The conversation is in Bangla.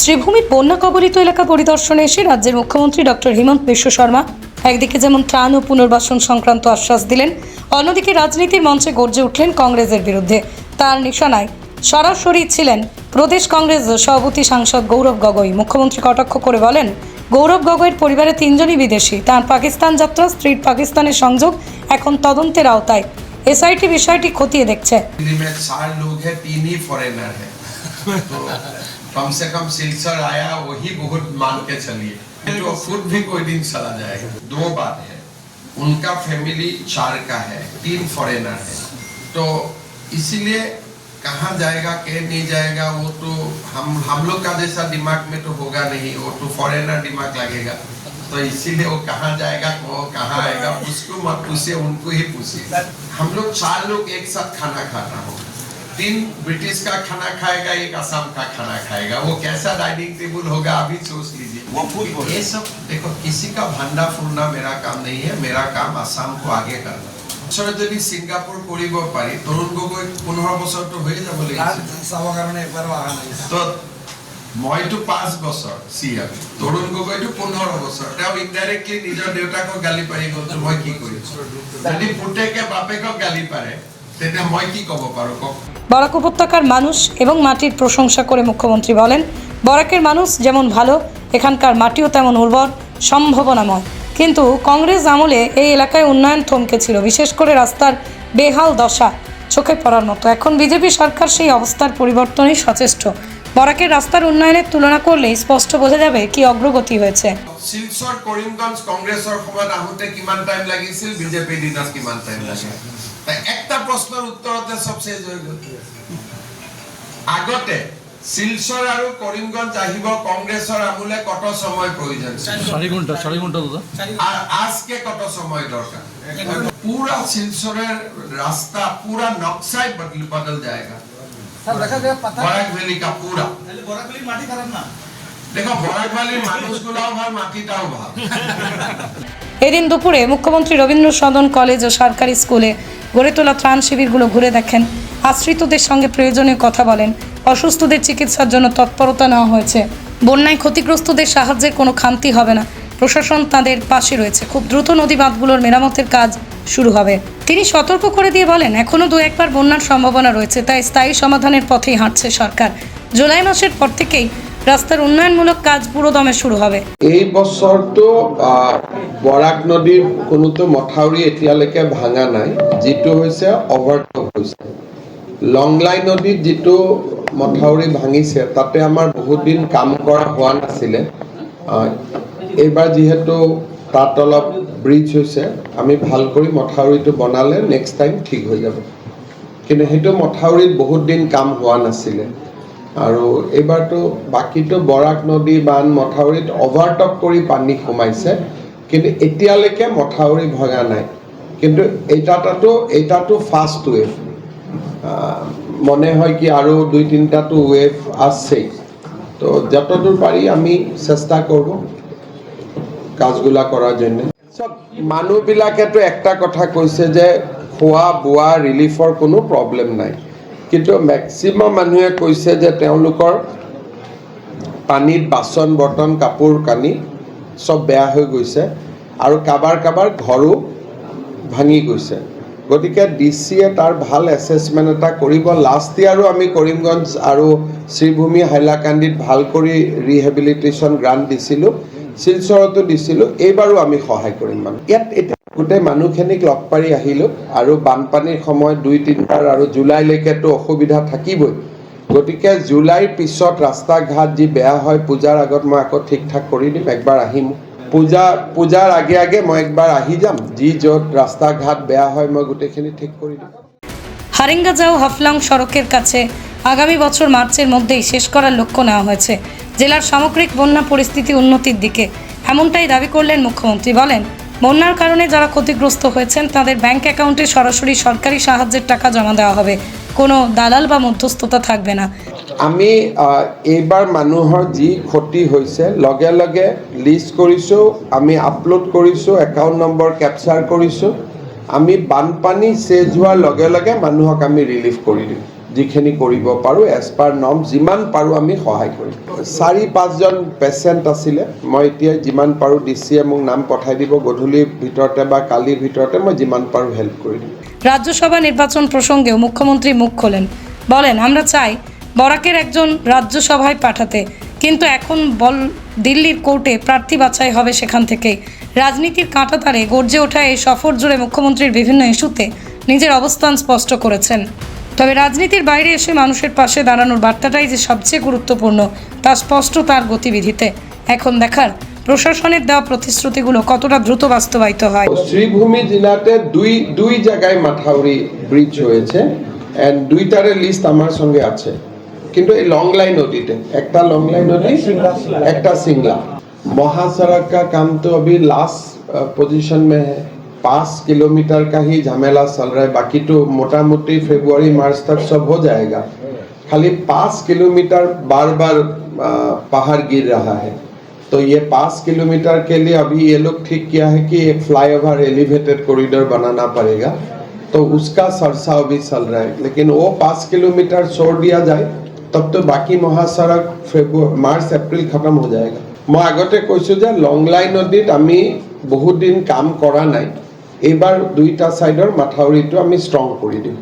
শ্রীভূমির বন্যা কবলিত এলাকা পরিদর্শনে এসে রাজ্যের মুখ্যমন্ত্রী ডক্টর হিমন্ত বিশ্ব শর্মা একদিকে যেমন ত্রাণ ও পুনর্বাসন সংক্রান্ত আশ্বাস দিলেন, অন্যদিকে রাজনীতির মঞ্চে গর্জে উঠলেন কংগ্রেসের বিরুদ্ধে। তার নিশানায় সরাসরি ছিলেন প্রদেশ কংগ্রেস সভাপতি সাংসদ গৌরব গগৈ। মুখ্যমন্ত্রী কটাক্ষ করে বলেন, গৌরব গগৈয়ের পরিবারে তিনজনই বিদেশি। তার পাকিস্তান যাত্রা, স্ত্রীর পাকিস্তানের সংযোগ এখন তদন্তের আওতায়। এসআইটি বিষয়টি খতিয়ে দেখছে। कम से कम सिलसर आया, वही बहुत मान के चलिए। जो खुद भी कोई दिन चला जाएगा दो बात है। उनका फैमिली चार का है, तीन फॉरेनर है। तो इसीलिए कहाँ जाएगा, कह नहीं जाएगा, वो तो हम हम लोग का जैसा दिमाग में तो होगा नहीं, वो तो फॉरेनर दिमाग लगेगा। तो इसीलिए वो कहाँ जाएगा, वो कहाँ आएगा, उसको मत पूछिए, उनको ही पूछिए। हम लोग चार लोग एक साथ खाना खाता हो। तीन ब्रिटिश का खाना खाएगा एक असम का खाना खाएगा वो कैसा डाइनिंग टेबल होगा अभी सोच लीजिए वो खुद बोले। ये सब देखो किसी का भंडा फूलना मेरा काम नहीं है मेरा काम आसाम को आगे करना ওচৰত যদি ছিংগাপুৰ কৰিব পাৰি তৰুণ গগৈ পোন্ধৰ বছৰটো হৈ যাব তাত লাগিছিল চাবৰ কাৰণে একবাৰো অহা নাই তো মইতো পাঁচ বছৰ চি এম তৰুণ গগৈটো পোন্ধৰ বছৰ তেওঁ ইনডাইৰেক্টলি নিজৰ দেউতাকক গালি পাৰি গ'ল তো মই কি কৰিম যদি পুতেকে বাপেকক গালি পাৰে তেতিয়া মই কি ক'ব পাৰো কওক বরাক উপত্যকার মানুষ এবং মাটির প্রশংসা করে মুখ্যমন্ত্রী বলেন, বরাকের মানুষ যেমন ভালো, এখানকার মাটিও তেমন উর্বর, সম্ভাবনাময়। কিন্তু কংগ্রেস আমলে এই এলাকায় উন্নয়ন থমকে ছিল বিশেষ করে রাস্তার বেহাল দশা চোখে পড়ার মতো। এখন বিজেপি সরকার সেই অবস্থার পরিবর্তনেই সচেষ্ট। বরাকের রাস্তার উন্নয়নের তুলনা করলে স্পষ্ট বোঝা যাবে কি অগ্রগতি হয়েছে। সময়ত আহোঁতে কিমান টাইম লাগিছিল? কিমান টাইম লাগে? প্রশ্নের উত্তৰতে চব চেঞ্জ আগতে শিলচর আর করিমগঞ্জ আহিব কংগ্রেসের আমলে কত সময় প্রয়োজন আজকে কত সময় দরকার পুরা শিলচরের রাস্তা পুরা নকশাই বদল বদল জায়গা বরাক পুরা দেখো বরাক ভ্যালির ভালো মাটিটাও ভালো। এদিন দুপুরে মুখ্যমন্ত্রী রবীন্দ্র সদন কলেজ ও সরকারি স্কুলে গড়ে তোলা ত্রাণ শিবিরগুলো ঘুরে দেখেন। আশ্রিতদের সঙ্গে প্রয়োজনীয় কথা বলেন। অসুস্থদের চিকিৎসার জন্য তৎপরতা নেওয়া হয়েছে। বন্যায় ক্ষতিগ্রস্তদের সাহায্যের কোনো খামতি হবে না। প্রশাসন তাদের পাশে রয়েছে। খুব দ্রুত নদী বাঁধগুলোর মেরামতের কাজ শুরু হবে। তিনি সতর্ক করে দিয়ে বলেন এখনও দু একবার বন্যার সম্ভাবনা রয়েছে, তাই স্থায়ী সমাধানের পথেই হাঁটছে সরকার। জুলাই মাসের পর থেকেই রাস্তার উন্নয়নমূলক কাজ পুরোদমে শুরু হবে। এই বছৰটো বৰাক নদীৰ কোনোটো মথাউৰি এতিয়ালৈকে ভাঙা নাই, যিটো হৈছে অভাৰটপ হৈছে। লংলাই নদীত যিটো মথাউৰি ভাঙিছে, তাতে আমাৰ বহুত দিন কাম কৰা হোৱা নাছিলে। এইবাৰ যিহেতু তাত অলপ ব্ৰিজ হৈছে, আমি ভালো কৰি মথাউৰিটো বনালে নেক্সট টাইম ঠিক হৈ যাব। কিন্তু সেইটো মথাউৰিত বহুত দিন কাম হোৱা নাছিলে। আৰু এইবাৰতো বাকীটো বৰাক নদী বান মথাউৰিত অভাৰটপ কৰি পানী সোমাইছে। কিন্তু এতিয়ালৈকে মথাউৰি ভগা নাই। কিন্তু এইটাতো এইটাতো ফাৰ্ষ্ট ৱেভ মনে হয় কি আৰু দুই তিনিটাতো ৱেভ আছেই। তো যতদূর পারি আমি চেষ্টা করব কাজগুলা করার জন্য। সব মানুহবিলাকেতো একটা কথা কৈছে যে খোৱা বোৱা ৰিলিফৰ কোনো প্ৰব্লেম নাই। কিন্তু মেক্সিমাম মানুহে কৈছে যে তেওঁলোকৰ পানীত বাচন, বৰ্তন, কাপোৰ, কানি চব বেয়া হৈ গৈছে আৰু কাবাৰ কাবাৰ ঘৰো ভাঙি গৈছে। গতিকে ডি চিয়ে তাৰ ভালো এছেছমেণ্ট এটা কৰিব। লাষ্ট ইয়াৰো আমি কৰিমগঞ্জ আৰু শ্ৰীভূমি হাইলাকান্দিত ভালো কৰি ৰিহেবিলিটেশ্যন গ্ৰাণ্ট দিছিলোঁ। শিলচৰতো দিছিলোঁ, এইবাৰো আমি সহায় কৰিম মানে। ইয়াত এতিয়া গোটেই মানুহখিনিক লগ পাৰি আহিলোঁ আৰু বানপানীৰ সময়ত দুই, তিনিবাৰ আৰু জুলাইলৈকেতো অসুবিধা থাকিবই। গতিকে জুলাইৰ পিছত ৰাস্তা ঘাট যি বেয়া হয়, পূজাৰ আগত মই আকৌ ঠিক ঠাক কৰি দিম, একবাৰ আহিম। পূজা, পূজাৰ আগে আগে মই একবাৰ আহি যাম, যি য'ত রাস্তা ঘাট বেয়া হয়, মই গোটেইখিনি ঠিক কৰি দিম। হারেঙ্গাজাও হাফলং সড়কের কাছে আগামী বছর মার্চের মধ্যেই শেষ করার লক্ষ্য নেওয়া হয়েছে। জেলার সামগ্রিক বন্যা পরিস্থিতি উন্নতির দিকে এমনটাই দাবি করলেন মুখ্যমন্ত্রী। বলেন বন্যার কারণে যারা ক্ষতিগ্রস্ত হয়েছেন তাদের ব্যাংক অ্যাকাউন্টে সরাসরি সরকারি সাহায্যের টাকা জমা দেওয়া হবে। কোনো দালাল বা মধ্যস্থতা থাকবে না। আমি আহ, এইবাৰ মানুহৰ যি ক্ষতি হৈছে লগে লগে লিষ্ট কৰিছোঁ আমি আপলোড কৰিছোঁ একাউণ্ট নম্বৰ কেপচাৰ কৰিছোঁ আমি বানপানী চেজ হোৱাৰ লগে লগে মানুহক আমি ৰিলিফ কৰি দিম। যিখিনি কৰিব পাৰোঁ এজ পাৰ নৰ্ম যিমান পাৰোঁ আমি সহায় কৰিম। চাৰি, পাঁচজন পেচেণ্ট আছিলে। মই এতিয়া যিমান পাৰোঁ ডি চিয়ে মোক নাম পঠাই দিব, গধূলিৰ ভিতৰতে বা কালিৰ ভিতৰতে মই যিমান পাৰোঁ হেল্প কৰি দিম। রাজ্যসভা নির্বাচন প্রসঙ্গেও মুখ্যমন্ত্রী মুখ খোলেন। বলেন, আমরা চাই বরাকের একজন রাজ্যসভায় পাঠাতে, কিন্তু এখন বল দিল্লির কোর্টে প্রার্থী বাছাই হবে সেখান থেকে। রাজনীতির কাঁটাতারে গর্জে ওঠা এই সফর জুড়ে মুখ্যমন্ত্রীর বিভিন্ন ইস্যুতে নিজের অবস্থান স্পষ্ট করেছেন। তবে রাজনীতির বাইরে এসে মানুষের পাশে দাঁড়ানোর বার্তাটাই যে সবচেয়ে গুরুত্বপূর্ণ, তা স্পষ্ট তার গতিবিধিতে। এখন দেখার, প্রশাসনের দেওয়া প্রতিশ্রুতিগুলো কতটা দ্রুত বাস্তবায়িত হয়। শ্রীভূমি জেলাতে দুই দুই জায়গায় মাথাউরি ব্রিজ হয়েছে দুইটারে লিস্ট আমার সঙ্গে আছে। কিন্তু এই লং লাইন নদীতে, একটা লং লাইন নদী, একটা সিংলা। মহাসড়ক কা কাম তো লাস্ট পজিশন মে पाँच किलोमीटर का ही झमेला चल रहा है बाकी तो मोटा मोटी फरवरी मार्च तक सब हो जाएगा खाली पाँच किलोमीटर बार बार अ, पहाड़ गिर रहा है तो ये पाँच किलोमीटर के लिए अभी ये लोग ठीक किया है कि एक फ्लाईओवर एलिवेटेड कॉरिडोर बनाना पड़ेगा तो उसका सरसा अभी चल रहा है लेकिन वो पाँच किलोमीटर छोड़ दिया जाए तब तो बाकी महासड़क फेब्रुआरी मार्च एप्रिल खत्म हो जाएगा মই আগতে কৈছোঁ যে লংলাই নদীত আমি বহুত দিন কাম কৰা নাই এইবাৰ দুইটা ছাইডৰ মাথাউৰিটো আমি ষ্ট্ৰং কৰি দিম